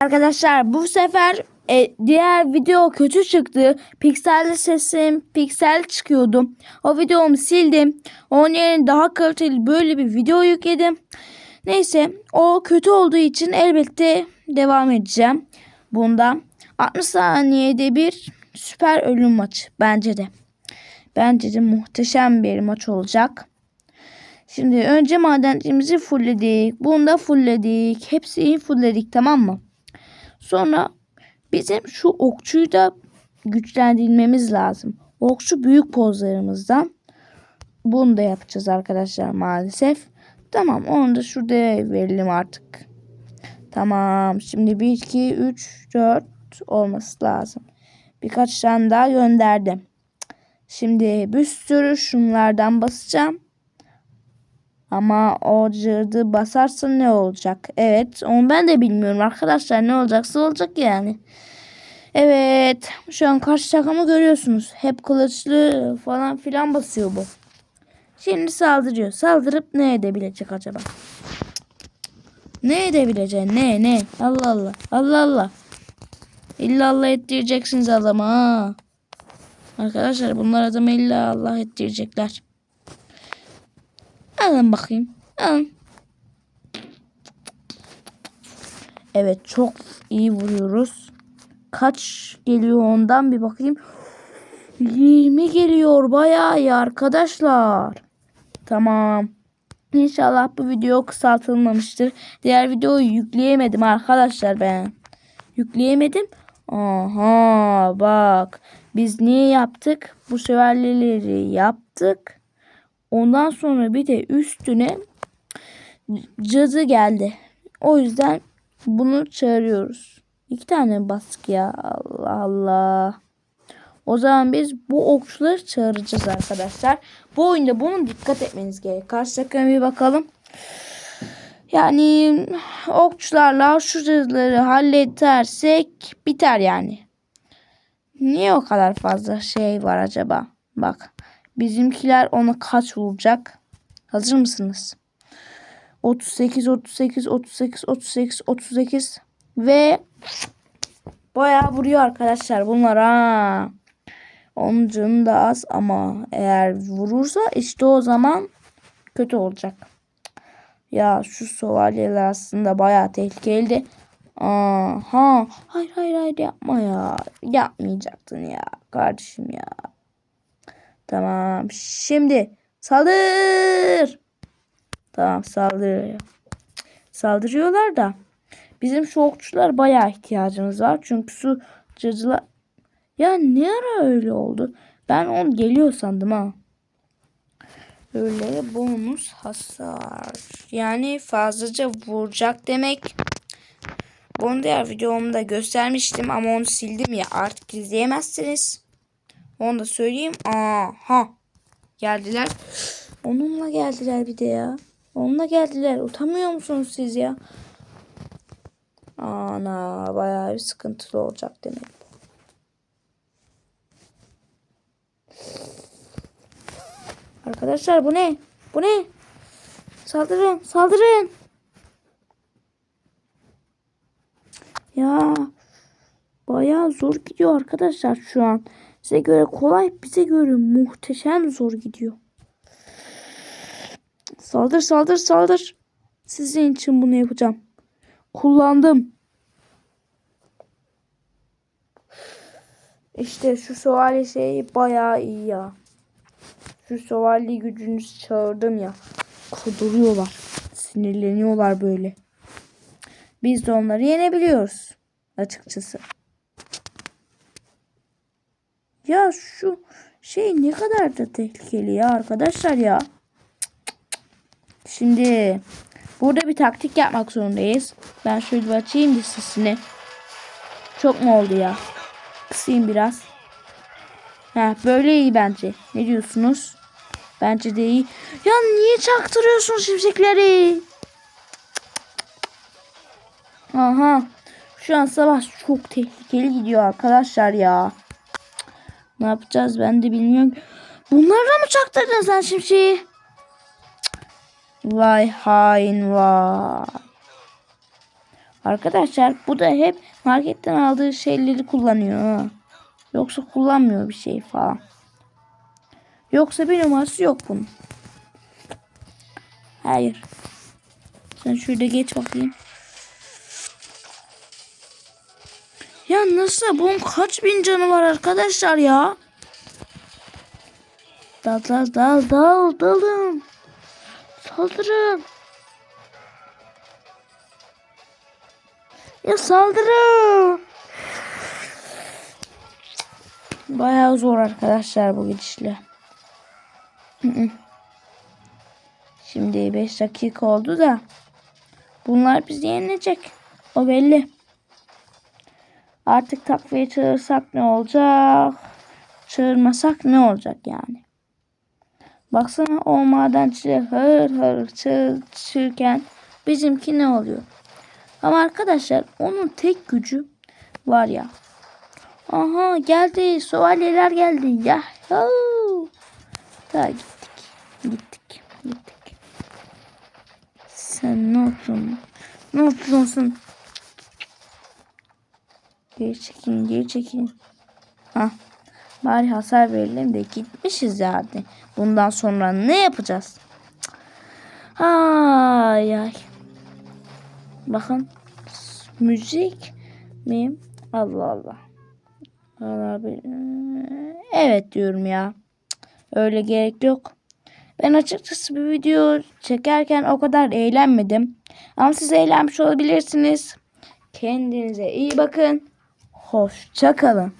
Arkadaşlar bu sefer e, diğer video kötü çıktı. Pikselli sesim piksel çıkıyordu. O videomu sildim. Onun yerine daha kaliteli böyle bir video yükledim. Neyse o kötü olduğu için elbette devam edeceğim. Bunda 60 saniyede bir süper ölüm maçı bence de. Bence de muhteşem bir maç olacak. Şimdi önce madencimizi fullledik. Bunu da fullledik. Hepsini fullledik tamam mı? Sonra bizim şu okçuyu da güçlendirmemiz lazım. Okçu büyük pozlarımızdan. Bunu da yapacağız arkadaşlar maalesef. Tamam onu da şurada verelim artık. Tamam şimdi 1, 2, 3, 4 olması lazım. Birkaç tane daha gönderdim. Şimdi bir sürü şunlardan basacağım. Ama o cırdı basarsa ne olacak? Evet onu ben de bilmiyorum arkadaşlar ne olacaksa olacak yani. Evet şu an karşı takımı görüyorsunuz. Hep kılıçlı falan filan basıyor bu. Şimdi saldırıyor. Saldırıp ne edebilecek acaba? Ne edebilecek? Ne ne? Allah Allah. Allah Allah. İlla Allah ettireceksiniz adama ha. Arkadaşlar bunlar adamı illa Allah ettirecekler. Alın bakayım. Alın. Evet çok iyi vuruyoruz. Kaç geliyor ondan bir bakayım. 20 geliyor bayağı iyi arkadaşlar. Tamam. İnşallah bu video kısaltılmamıştır. Diğer videoyu yükleyemedim arkadaşlar ben. Yükleyemedim. Aha bak. Biz niye yaptık? Bu şövalyeleri yaptık. Ondan sonra bir de üstüne cadı geldi. O yüzden bunu çağırıyoruz. İki tane mi bastık ya. Allah Allah. O zaman biz bu okçuları çağıracağız arkadaşlar. Bu oyunda bunun dikkat etmeniz gerek. Karşı takıma bir bakalım. Yani okçularla şu cadıları halledersek biter yani. Niye o kadar fazla şey var acaba? Bak. Bizimkiler ona kaç vuracak? Hazır mısınız? 38, 38, 38, 38, 38 ve bayağı vuruyor arkadaşlar bunlar ha. Onun canı da az ama eğer vurursa işte o zaman kötü olacak. Ya şu şövalyeler aslında bayağı tehlikeliydi. Aha. Hayır hayır hayır yapma ya. Yapmayacaktın ya kardeşim ya. Tamam. Şimdi saldır. Tamam saldırıyor. Saldırıyorlar da bizim şu okçular bayağı ihtiyacımız var. Çünkü su cırcılar ya ne ara öyle oldu? Ben onu geliyor sandım ha. Öyle bonus hasar. Yani fazlaca vuracak demek. Bunu diğer videomda göstermiştim ama onu sildim ya artık izleyemezsiniz. Onu da söyleyeyim. Aha. Geldiler. Onunla geldiler bir de ya. Onunla geldiler. Utanmıyor musunuz siz ya? Ana bayağı bir sıkıntılı olacak demek. Arkadaşlar bu ne? Bu ne? Saldırın, saldırın. Ya bayağı zor gidiyor arkadaşlar şu an. Size göre kolay, bize göre muhteşem zor gidiyor. Saldır, saldır, saldır. Sizin için bunu yapacağım. Kullandım. İşte şu şövalye şeyi bayağı iyi ya. Şu şövalye gücünüzü çağırdım ya. Kuduruyorlar. Sinirleniyorlar böyle. Biz de onları yenebiliyoruz. Açıkçası. Ya şu şey ne kadar da tehlikeli ya arkadaşlar ya. Şimdi burada bir taktik yapmak zorundayız. Ben şöyle bir açayım listesini. Çok mu oldu ya? Kısayım biraz. Ha böyle iyi bence. Ne diyorsunuz? Bence de iyi. Ya niye çaktırıyorsun şimşekleri? Aha. Şu an savaş çok tehlikeli gidiyor arkadaşlar ya. Ne yapacağız ben de bilmiyorum. Bunlarla mı çaktırdın sen şimşeği? Vay hain vay. Arkadaşlar bu da hep marketten aldığı şeyleri kullanıyor. Yoksa kullanmıyor bir şey falan. Yoksa bir numarası yok bunun. Hayır. Sen şurada geç bakayım. Ya nasıl? Bunun kaç bin canı var arkadaşlar ya? Dal dal dal dal dalın. Saldırın. Ya saldırın. Bayağı zor arkadaşlar bu gidişle. Şimdi 5 dakika oldu da bunlar bizi yenecek. O belli. Artık takviye çağırsak ne olacak? Çağırmasak ne olacak yani? Baksana o madenciler hır hır çığ, çığırken bizimki ne oluyor? Ama arkadaşlar onun tek gücü var ya. Aha geldi. Şövalyeler geldi. Yahoo. Daha gittik. Gittik. Gittik. Sen ne yapıyorsun? Ne yapıyorsun? Geri çekin. Geri çekin. Ha. Bari hasar verelim de gitmişiz zaten. Bundan sonra ne yapacağız? Ay ay. Bakın. Müzik mi? Allah Allah. Bir- Evet diyorum ya. Öyle gerek yok. Ben açıkçası bir video çekerken o kadar eğlenmedim. Ama siz eğlenmiş olabilirsiniz. Kendinize iyi bakın. Hoşça kalın.